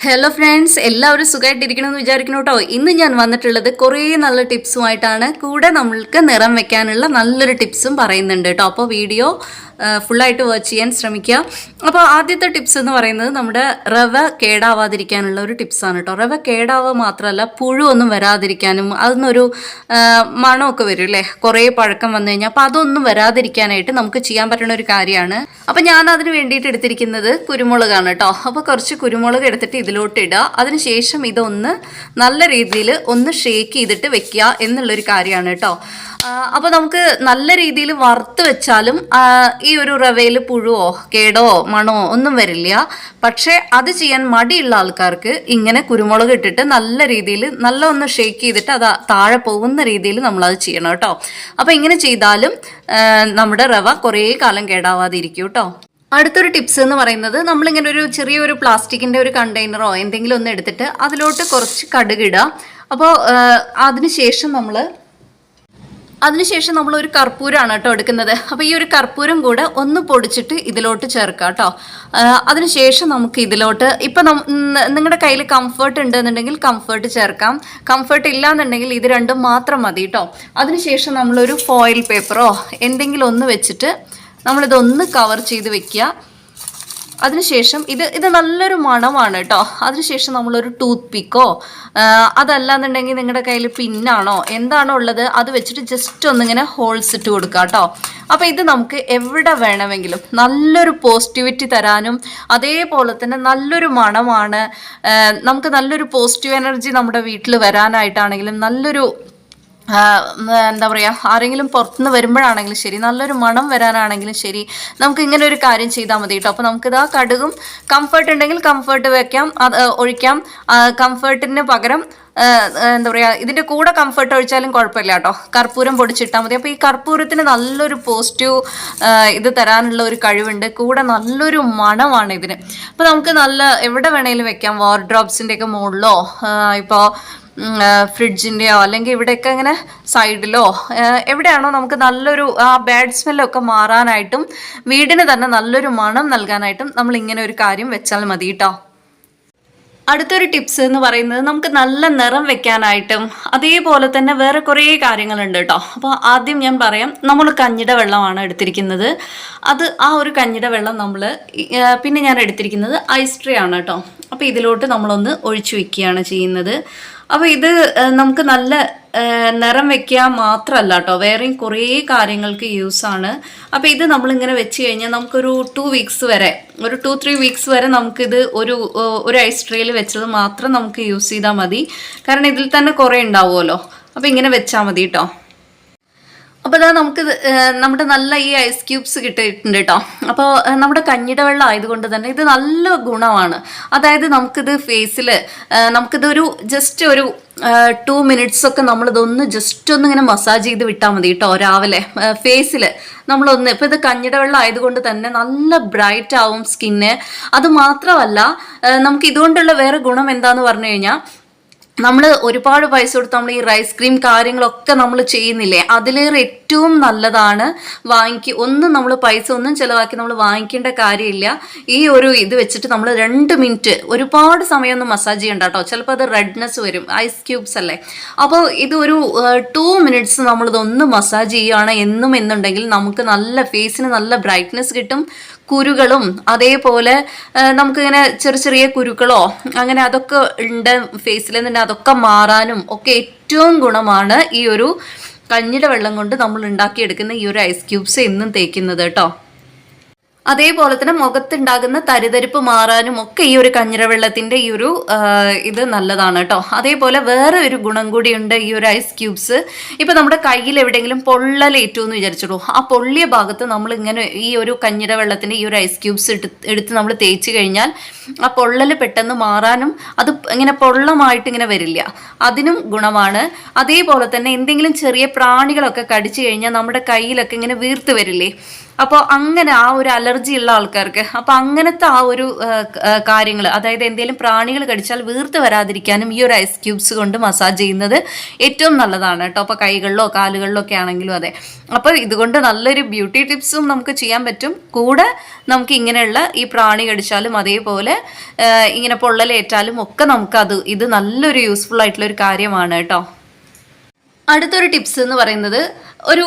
Hello friends എല്ലാവരും സുഖമായിട്ടിരിക്കണമെന്ന് വിചാരിക്കണം കേട്ടോ. ഇന്ന് ഞാൻ വന്നിട്ടുള്ളത് കുറേ നല്ല ടിപ്സുമായിട്ടാണ്. കൂടെ നമ്മൾക്ക് നിറം വെക്കാനുള്ള നല്ലൊരു ടിപ്സും പറയുന്നുണ്ട് കേട്ടോ. അപ്പോൾ വീഡിയോ ഫുള്ളായിട്ട് വാച്ച് ചെയ്യാൻ ശ്രമിക്കുക. അപ്പോൾ ആദ്യത്തെ ടിപ്സ് എന്ന് പറയുന്നത് നമ്മുടെ റവ കേടാവാതിരിക്കാനുള്ള ഒരു ടിപ്സാണ് കേട്ടോ റവ കേടാവുക മാത്രമല്ല പുഴു ഒന്നും വരാതിരിക്കാനും അതിനൊരു മണമൊക്കെ വരും അല്ലേ? കുറേ പഴക്കം വന്നു കഴിഞ്ഞാൽ അപ്പോൾ അതൊന്നും വരാതിരിക്കാനായിട്ട് നമുക്ക് ചെയ്യാൻ പറ്റുന്ന ഒരു കാര്യമാണ്. അപ്പോൾ ഞാൻ അതിന് വേണ്ടിയിട്ട് എടുത്തിരിക്കുന്നത് കുരുമുളകാണ് കേട്ടോ അപ്പോൾ കുറച്ച് കുരുമുളക് എടുത്തിട്ട് ഇതിലോട്ട് ഇടുക. അതിനുശേഷം ഇതൊന്ന് നല്ല രീതിയിൽ ഒന്ന് ഷേക്ക് ചെയ്തിട്ട് വെക്കുക എന്നുള്ളൊരു കാര്യമാണ് കേട്ടോ അപ്പോൾ നമുക്ക് നല്ല രീതിയിൽ വറുത്ത് വെച്ചാലും ഈ ഒരു റവയിൽ പുഴുവോ കേടോ മണോ ഒന്നും വരില്ല. പക്ഷേ അത് ചെയ്യാൻ മടിയുള്ള ആൾക്കാർക്ക് ഇങ്ങനെ കുരുമുളക് ഇട്ടിട്ട് നല്ല രീതിയിൽ നല്ല ഒന്ന് ഷേക്ക് ചെയ്തിട്ട് അത് താഴെ പോകുന്ന രീതിയിൽ നമ്മൾ അത് ചെയ്യണം കേട്ടോ. അപ്പോൾ ഇങ്ങനെ ചെയ്താലും നമ്മുടെ റവ കുറേ കാലം കേടാവാതിരിക്കും കേട്ടോ. അടുത്തൊരു ടിപ്സ് എന്ന് പറയുന്നത് നമ്മളിങ്ങനെ ഒരു ചെറിയൊരു പ്ലാസ്റ്റിക്കിന്റെ ഒരു കണ്ടെയ്നറോ എന്തെങ്കിലും ഒന്ന് എടുത്തിട്ട് അതിലോട്ട് കുറച്ച് കടുകിടുക അപ്പോൾ അതിനുശേഷം നമ്മൾ അതിനുശേഷം നമ്മൾ ഒരു കർപ്പൂരമാണ് കേട്ടോ എടുക്കുന്നത്. അപ്പോൾ ഈ ഒരു കർപ്പൂരം കൂടെ ഒന്ന് പൊടിച്ചിട്ട് ഇതിലോട്ട് ചേർക്കുക കേട്ടോ. അതിനുശേഷം നമുക്ക് ഇതിലോട്ട് ഇപ്പം നിങ്ങളുടെ കയ്യിൽ കംഫർട്ട് ഉണ്ടെന്നുണ്ടെങ്കിൽ കംഫർട്ട് ചേർക്കാം. കംഫർട്ട് ഇല്ല എന്നുണ്ടെങ്കിൽ ഇത് രണ്ടും മാത്രം മതി കേട്ടോ. അതിനുശേഷം നമ്മളൊരു ഫോയിൽ പേപ്പറോ എന്തെങ്കിലും ഒന്ന് വെച്ചിട്ട് നമ്മളിതൊന്ന് കവർ ചെയ്ത് വെക്കുക അതിനുശേഷം ഇത് ഇത് നല്ലൊരു മണമാണ് കേട്ടോ അതിനുശേഷം നമ്മളൊരു ടൂത്ത് പിക്കോ അതല്ലാന്നുണ്ടെങ്കിൽ നിങ്ങളുടെ കയ്യിൽ പിന്നാണോ? എന്താണോ ഉള്ളത് അത് വെച്ചിട്ട് ജസ്റ്റ് ഒന്നിങ്ങനെ ഹോൾസ് ഇട്ട് കൊടുക്കുക കേട്ടോ അപ്പോൾ ഇത് നമുക്ക് എവിടെ വേണമെങ്കിലും നല്ലൊരു പോസിറ്റിവിറ്റി തരാനും അതേപോലെ തന്നെ നല്ലൊരു മണമാണ് നമുക്ക് നല്ലൊരു പോസിറ്റീവ് എനർജി നമ്മുടെ വീട്ടിൽ വരാനായിട്ടാണെങ്കിലും നല്ലൊരു എന്താ പറയുക ആരെങ്കിലും പുറത്തുനിന്ന് വരുമ്പോഴാണെങ്കിലും ശരി നല്ലൊരു മണം വരാനാണെങ്കിലും ശരി നമുക്ക് ഇങ്ങനെ ഒരു കാര്യം ചെയ്താൽ മതി കേട്ടോ. അപ്പോൾ നമുക്കിത് ആ കടുകും കംഫർട്ട് ഉണ്ടെങ്കിൽ കംഫർട്ട് വെക്കാം അത് ഒഴിക്കാം. കംഫർട്ടിന് പകരം എന്താ പറയുക ഇതിന്റെ കൂടെ കംഫർട്ട് ഒഴിച്ചാലും കുഴപ്പമില്ല കേട്ടോ. കർപ്പൂരം പൊടിച്ചിട്ടാൽ മതി. അപ്പോൾ ഈ കർപ്പൂരത്തിന് നല്ലൊരു പോസിറ്റീവ് ഇത് തരാനുള്ള ഒരു കഴിവുണ്ട്. കൂടെ നല്ലൊരു മണമാണ് ഇതിന്. അപ്പോൾ നമുക്ക് നല്ല എവിടെ വേണേലും വെക്കാം. വാർഡ്രോപ്സിന്റെയൊക്കെ മുകളിലോ ഇപ്പോൾ ഫ്രിഡ്ജിന്റെയോ അല്ലെങ്കിൽ ഇവിടെയൊക്കെ ഇങ്ങനെ സൈഡിലോ എവിടെയാണോ നമുക്ക് നല്ലൊരു ആ ബാഡ് സ്മെല്ലൊക്കെ മാറാനായിട്ടും വീടിന് തന്നെ നല്ലൊരു മണം നൽകാനായിട്ടും നമ്മൾ ഇങ്ങനെ ഒരു കാര്യം വെച്ചാൽ മതി കേട്ടോ അടുത്തൊരു ടിപ്സ് എന്ന് പറയുന്നത് നമുക്ക് നല്ല നിറം വെക്കാനായിട്ടും അതേപോലെ തന്നെ വേറെ കുറേ കാര്യങ്ങളുണ്ട് കേട്ടോ. അപ്പോൾ ആദ്യം ഞാൻ പറയാം നമ്മൾ കഞ്ഞിയുടെ വെള്ളമാണ് എടുത്തിരിക്കുന്നത്. അത് ആ ഒരു കഞ്ഞിയുടെ വെള്ളം നമ്മൾ പിന്നെ ഞാൻ എടുത്തിരിക്കുന്നത് ഐസ് ട്രേ ആണ് കേട്ടോ. അപ്പോൾ ഇതിലോട്ട് നമ്മളൊന്ന് ഒഴിച്ചു വെക്കുകയാണ് ചെയ്യുന്നത്. അപ്പോൾ ഇത് നമുക്ക് നല്ല നിറം വെക്കുക മാത്രമല്ല കേട്ടോ വേറെയും കുറേ കാര്യങ്ങൾക്ക് യൂസാണ് അപ്പോൾ ഇത് നമ്മളിങ്ങനെ വെച്ച് കഴിഞ്ഞാൽ നമുക്കൊരു ടു വീക്സ് വരെ ഒരു ടു ത്രീ വീക്സ് വരെ നമുക്കിത് ഒരു ഒരു ഐസ് ട്രേയിൽ വെച്ചത് മാത്രം നമുക്ക് യൂസ് ചെയ്താൽ മതി. കാരണം ഇതിൽ തന്നെ കുറേ ഉണ്ടാവുമല്ലോ. അപ്പോൾ ഇങ്ങനെ വെച്ചാൽ മതി കേട്ടോ അപ്പോൾ ഇതാ നമുക്ക് നമ്മുടെ നല്ല ഈ ഐസ് ക്യൂബ്സ് കിട്ടിയിട്ടുണ്ട് കേട്ടോ അപ്പോൾ നമ്മുടെ കഞ്ഞിട വെള്ളം ആയതുകൊണ്ട് തന്നെ ഇത് നല്ല ഗുണമാണ്. അതായത് നമുക്കിത് ഫേസിൽ നമുക്കിതൊരു ജസ്റ്റ് ഒരു ടു മിനിറ്റ്സ് ഒക്കെ നമ്മളിതൊന്ന് ജസ്റ്റ് ഒന്ന് ഇങ്ങനെ മസാജ് ചെയ്ത് വിട്ടാൽ മതി കേട്ടോ രാവിലെ. ഫേസിൽ നമ്മളൊന്ന് ഇപ്പോൾ ഇത് കഞ്ഞിട വെള്ളം ആയതുകൊണ്ട് തന്നെ നല്ല ബ്രൈറ്റ് ആവും സ്കിന്ന് അത് മാത്രമല്ല നമുക്ക് ഇതുകൊണ്ടുള്ള വേറെ ഗുണം എന്താന്ന് പറഞ്ഞു കഴിഞ്ഞാൽ നമ്മൾ ഒരുപാട് പൈസ കൊടുത്ത് നമ്മൾ ഈ റൈസ് ക്രീം കാര്യങ്ങളൊക്കെ നമ്മൾ ചെയ്യുന്നില്ലേ? അതിലേറെ ഏറ്റവും നല്ലതാണ് വാങ്ങിക്കുക ഒന്നും നമ്മൾ പൈസ ഒന്നും ചിലവാക്കി നമ്മൾ വാങ്ങിക്കേണ്ട കാര്യമില്ല. ഈ ഒരു ഇത് വെച്ചിട്ട് നമ്മൾ രണ്ട് മിനിറ്റ് ഒരുപാട് സമയമൊന്നും മസാജ് ചെയ്യണ്ട കേട്ടോ ചിലപ്പോൾ അത് റെഡ്നെസ് വരും. ഐസ് ക്യൂബ്സ് അല്ലേ? അപ്പോൾ ഇത് ഒരു ടു മിനിറ്റ്സ് നമ്മളിതൊന്ന് മസാജ് ചെയ്യുകയാണ് എന്നും എന്നുണ്ടെങ്കിൽ നമുക്ക് നല്ല ഫേസിന് നല്ല ബ്രൈറ്റ്നെസ് കിട്ടും. കുരുകളും അതേപോലെ നമുക്കിങ്ങനെ ചെറിയ ചെറിയ കുരുക്കളോ അങ്ങനെ അതൊക്കെ ഉണ്ട് ഫേസിൽ തന്നെ അതൊക്കെ മാറാനും ഒക്കെ ഏറ്റവും ഗുണമാണ് ഈ ഒരു കഞ്ഞിയുടെ വെള്ളം കൊണ്ട് നമ്മൾ ഉണ്ടാക്കിയെടുക്കുന്ന ഈ ഒരു ഐസ് ക്യൂബ്സ് എന്നും തേക്കുന്നത് കേട്ടോ. അതേപോലെ തന്നെ മുഖത്തുണ്ടാകുന്ന തരിതരിപ്പ് മാറാനും ഒക്കെ ഈ ഒരു കഞ്ഞിര വെള്ളത്തിന്റെ ഈ ഒരു ഇത് നല്ലതാണ് കേട്ടോ. അതേപോലെ വേറെ ഒരു ഗുണം കൂടിയുണ്ട് ഈ ഒരു ഐസ് ക്യൂബ്സ് ഇപ്പൊ നമ്മുടെ കയ്യിൽ എവിടെയെങ്കിലും പൊള്ളലേറ്റു എന്ന് വിചാരിച്ചോളൂ ആ പൊള്ളിയ ഭാഗത്ത് നമ്മൾ ഇങ്ങനെ ഈ ഒരു കഞ്ഞിര വെള്ളത്തിന്റെ ഈ ഒരു ഐസ് ക്യൂബ്സ് എടുത്ത് നമ്മൾ തേച്ച് കഴിഞ്ഞാൽ ആ പൊള്ളൽ പെട്ടെന്ന് മാറാനും അത് ഇങ്ങനെ പൊള്ളമായിട്ട് ഇങ്ങനെ വരില്ല. അതിനും ഗുണമാണ്. അതേപോലെ തന്നെ എന്തെങ്കിലും ചെറിയ പ്രാണികളൊക്കെ കടിച്ചു കഴിഞ്ഞാൽ നമ്മുടെ കയ്യിലൊക്കെ ഇങ്ങനെ വീർത്ത് വരില്ലേ? അപ്പോൾ അങ്ങനെ ആ ഒരു അലർജി അലർജി ഉള്ള ആൾക്കാർക്ക്. അപ്പം അങ്ങനത്തെ ആ ഒരു കാര്യങ്ങൾ അതായത് എന്തെങ്കിലും പ്രാണികൾ കടിച്ചാൽ വീർത്ത് വരാതിരിക്കാനും ഈ ഒരു ഐസ് ക്യൂബ്സ് കൊണ്ട് മസാജ് ചെയ്യുന്നത് ഏറ്റവും നല്ലതാണ് കേട്ടോ. അപ്പോൾ കൈകളിലോ കാലുകളിലോ ഒക്കെ ആണെങ്കിലും അതെ. അപ്പോൾ ഇതുകൊണ്ട് നല്ലൊരു ബ്യൂട്ടി ടിപ്സും നമുക്ക് ചെയ്യാൻ പറ്റും. കൂടെ നമുക്ക് ഇങ്ങനെയുള്ള ഈ പ്രാണി കടിച്ചാലും അതേപോലെ ഇങ്ങനെ പൊള്ളലേറ്റാലും ഒക്കെ നമുക്കത് ഇത് നല്ലൊരു യൂസ്ഫുൾ ആയിട്ടുള്ള ഒരു കാര്യമാണ് കേട്ടോ. അടുത്തൊരു ടിപ്സ് എന്ന് പറയുന്നത് ഒരു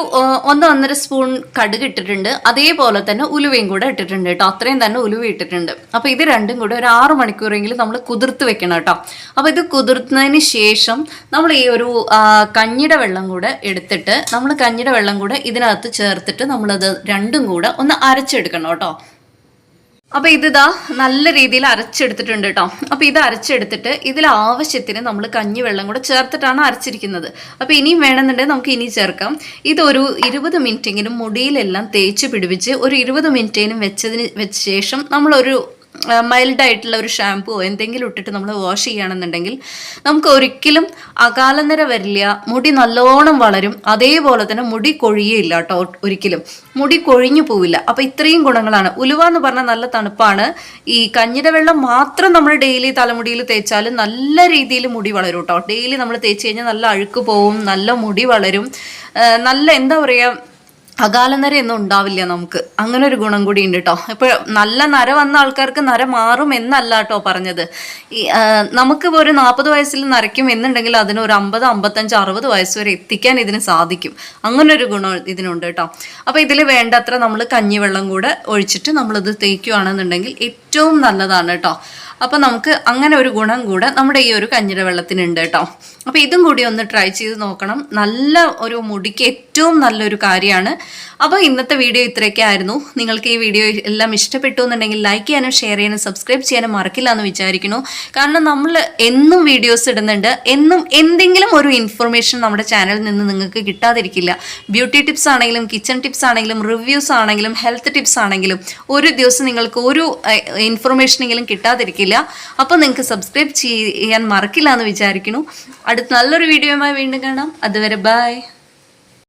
ഒന്ന് ഒന്നര സ്പൂൺ കടുക് ഇട്ടിട്ടുണ്ട്. അതേപോലെ തന്നെ ഉലുവയും കൂടെ ഇട്ടിട്ടുണ്ട് കേട്ടോ. അത്രയും തന്നെ ഉലുവ ഇട്ടിട്ടുണ്ട്. അപ്പോൾ ഇത് രണ്ടും കൂടെ ഒരു ആറ് മണിക്കൂറെങ്കിലും നമ്മൾ കുതിർത്ത് വെക്കണം കേട്ടോ. അപ്പോൾ ഇത് കുതിർത്തതിന് ശേഷം നമ്മൾ ഈ ഒരു കഞ്ഞിയുടെ വെള്ളം കൂടെ എടുത്തിട്ട് നമ്മൾ കഞ്ഞിയുടെ വെള്ളം കൂടെ ഇതിനകത്ത് ചേർത്തിട്ട് നമ്മളത് രണ്ടും കൂടെ ഒന്ന് അരച്ചെടുക്കണം കേട്ടോ. അപ്പൊ ഇതിതാ നല്ല രീതിയിൽ അരച്ചെടുത്തിട്ടുണ്ട് കേട്ടോ അപ്പൊ ഇത് അരച്ചെടുത്തിട്ട് ഇതിൽ ആവശ്യത്തിന് നമ്മൾ കഞ്ഞിവെള്ളം കൂടെ ചേർത്തിട്ടാണ് അരച്ചിരിക്കുന്നത്. അപ്പൊ ഇനിയും വേണമെന്നുണ്ടെങ്കിൽ നമുക്ക് ഇനി ചേർക്കാം. ഇതൊരു ഇരുപത് മിനിറ്റെങ്കിലും മുടിയിലെല്ലാം തേച്ച് പിടിപ്പിച്ച് ഒരു ഇരുപത് മിനിറ്റേനും വെച്ചതിന് വെച്ച ശേഷം നമ്മളൊരു മൈൽഡ് ആയിട്ടുള്ള ഒരു ഷാമ്പുവോ എന്തെങ്കിലും ഇട്ടിട്ട് നമ്മൾ വാഷ് ചെയ്യുകയാണെന്നുണ്ടെങ്കിൽ നമുക്ക് ഒരിക്കലും അകാലനര വരില്ല മുടി നല്ലോണം വളരും അതേപോലെ തന്നെ മുടി കൊഴിയില്ല കേട്ടോ ഒരിക്കലും. മുടി കൊഴിഞ്ഞു പോവില്ല. അപ്പോൾ ഇത്രയും ഗുണങ്ങളാണ്. ഉലുവ എന്ന് പറഞ്ഞാൽ നല്ല തണുപ്പാണ്. ഈ കഞ്ഞിയുടെ വെള്ളം മാത്രം നമ്മൾ ഡെയിലി തലമുടിയിൽ തേച്ചാൽ നല്ല രീതിയിൽ മുടി വളരും കേട്ടോ. ഡെയിലി നമ്മൾ തേച്ച് കഴിഞ്ഞാൽ നല്ല അഴുക്ക് പോവും നല്ല മുടി വളരും. നല്ല എന്താ പറയുക അകാല നര ഉണ്ടാവില്ല നമുക്ക്. അങ്ങനെ ഒരു ഗുണം കൂടി ഉണ്ട് കേട്ടോ ഇപ്പോൾ നല്ല നര വന്ന ആൾക്കാർക്ക് നര മാറും എന്നല്ല കേട്ടോ പറഞ്ഞത്. ഈ നമുക്ക് ഒരു നാൽപ്പത് വയസ്സിൽ നരയ്ക്കും എന്നുണ്ടെങ്കിൽ അതിന് ഒരു അമ്പത് അമ്പത്തഞ്ച് അറുപത് വയസ്സ് വരെ എത്തിക്കാൻ ഇതിന് സാധിക്കും. അങ്ങനെ ഒരു ഗുണം ഇതിനുണ്ട് കേട്ടോ അപ്പോൾ ഇതിൽ വേണ്ടത്ര നമ്മൾ കഞ്ഞിവെള്ളം കൂടെ ഒഴിച്ചിട്ട് നമ്മളിത് തേക്കുകയാണെന്നുണ്ടെങ്കിൽ ഏറ്റവും നല്ലതാണ് കേട്ടോ അപ്പോൾ നമുക്ക് അങ്ങനെ ഒരു ഗുണം കൂടെ നമ്മുടെ ഈ ഒരു കഞ്ഞിര വെള്ളത്തിനുണ്ട് കേട്ടോ. അപ്പോൾ ഇതും കൂടി ഒന്ന് ട്രൈ ചെയ്ത് നോക്കണം. നല്ല ഒരു മുടിക്ക് ഏറ്റവും നല്ലൊരു കാര്യമാണ്. അപ്പോൾ ഇന്നത്തെ വീഡിയോ ഇത്രയൊക്കെ ആയിരുന്നു. നിങ്ങൾക്ക് ഈ വീഡിയോ എല്ലാം ഇഷ്ടപ്പെട്ടു എന്നുണ്ടെങ്കിൽ ലൈക്ക് ചെയ്യാനും ഷെയർ ചെയ്യാനും സബ്സ്ക്രൈബ് ചെയ്യാനും മറക്കില്ല എന്ന് വിചാരിക്കുന്നു. കാരണം നമ്മൾ എന്നും വീഡിയോസ് ഇടുന്നുണ്ട്. എന്നും എന്തെങ്കിലും ഒരു ഇൻഫർമേഷൻ നമ്മുടെ ചാനലിൽ നിന്ന് നിങ്ങൾക്ക് കിട്ടാതിരിക്കില്ല. ബ്യൂട്ടി ടിപ്സ് ആണെങ്കിലും കിച്ചൺ ടിപ്സ് ആണെങ്കിലും റിവ്യൂസ് ആണെങ്കിലും ഹെൽത്ത് ടിപ്സ് ആണെങ്കിലും ഒരു ദിവസം നിങ്ങൾക്ക് ഒരു ഇൻഫർമേഷനെങ്കിലും കിട്ടാതിരിക്കില്ല. അപ്പോൾ നിങ്ങൾക്ക് സബ്സ്ക്രൈബ് ചെയ്യാൻ മറക്കില്ല എന്ന് വിചാരിക്കുന്നു. അടുത്ത നല്ലൊരു വീഡിയോയുമായി വീണ്ടും കാണാം. അതുവരെ ബൈ